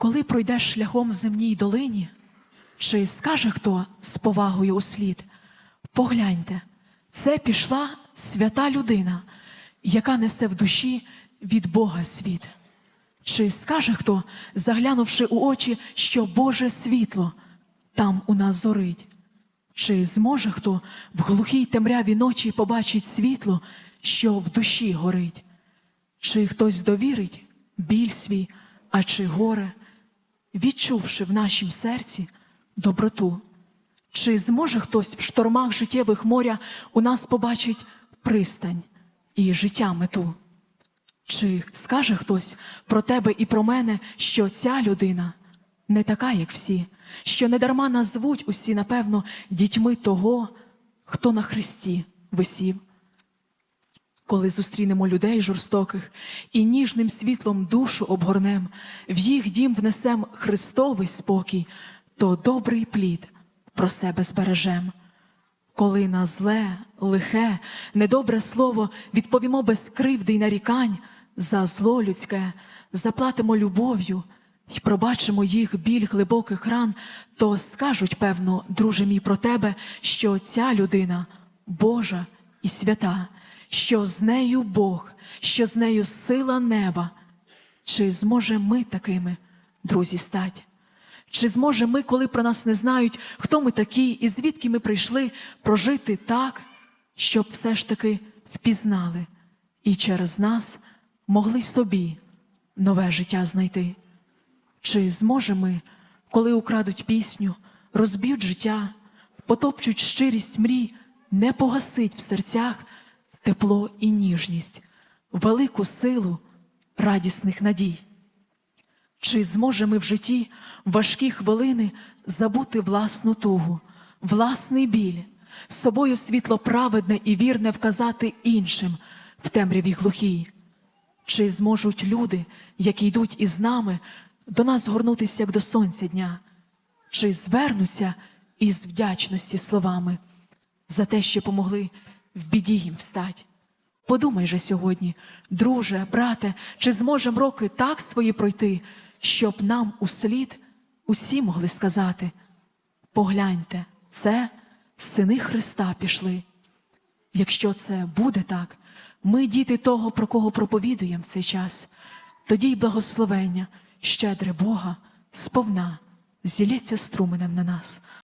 Коли пройдеш шляхом в земній долині, чи скаже хто з повагою у слід, погляньте, це пішла свята людина, яка несе в душі від Бога світ. Чи скаже хто, заглянувши у очі, що Боже світло там у нас зорить? Чи зможе хто в глухій темряві ночі побачить світло, що в душі горить? Чи хтось довірить біль свій, а чи горе, відчувши в нашім серці доброту? Чи зможе хтось в штормах життєвих моря у нас побачить пристань і життя мету? Чи скаже хтось про тебе і про мене, що ця людина не така, як всі, що недарма нас звуть усі, напевно, дітьми того, хто на хресті висів? Коли зустрінемо людей жорстоких і ніжним світлом душу обгорнем, в їх дім внесем Христовий спокій, то добрий плід про себе збережем. Коли на зле, лихе, недобре слово відповімо без кривди й нарікань, за зло людське заплатимо любов'ю й пробачимо їх біль глибоких ран, то скажуть, певно, друже мій про тебе, що ця людина Божа і свята, що з нею Бог, що з нею сила неба. Чи зможе ми такими, друзі, стать? Чи зможе ми, коли про нас не знають, хто ми такі і звідки ми прийшли, прожити так, щоб все ж таки впізнали і через нас могли собі нове життя знайти? Чи зможемо ми, коли украдуть пісню, розб'ють життя, потопчуть щирість мрій, не погасить в серцях тепло і ніжність, велику силу радісних надій? Чи зможемо ми в житті важкі хвилини забути власну тугу, власний біль, собою світло праведне і вірне вказати іншим в темряві глухій? Чи зможуть люди, які йдуть із нами, до нас горнутися, як до сонця дня? Чи звернуться із вдячності словами за те, що помогли в біді їм встать? Подумай же сьогодні, друже, брате, чи зможем роки так свої пройти, щоб нам услід усі могли сказати: погляньте, це сини Христа пішли. Якщо це буде так, ми діти того, про кого проповідуємо в цей час, тоді й благословення, щедре Бога, сповна, зілється струменем на нас.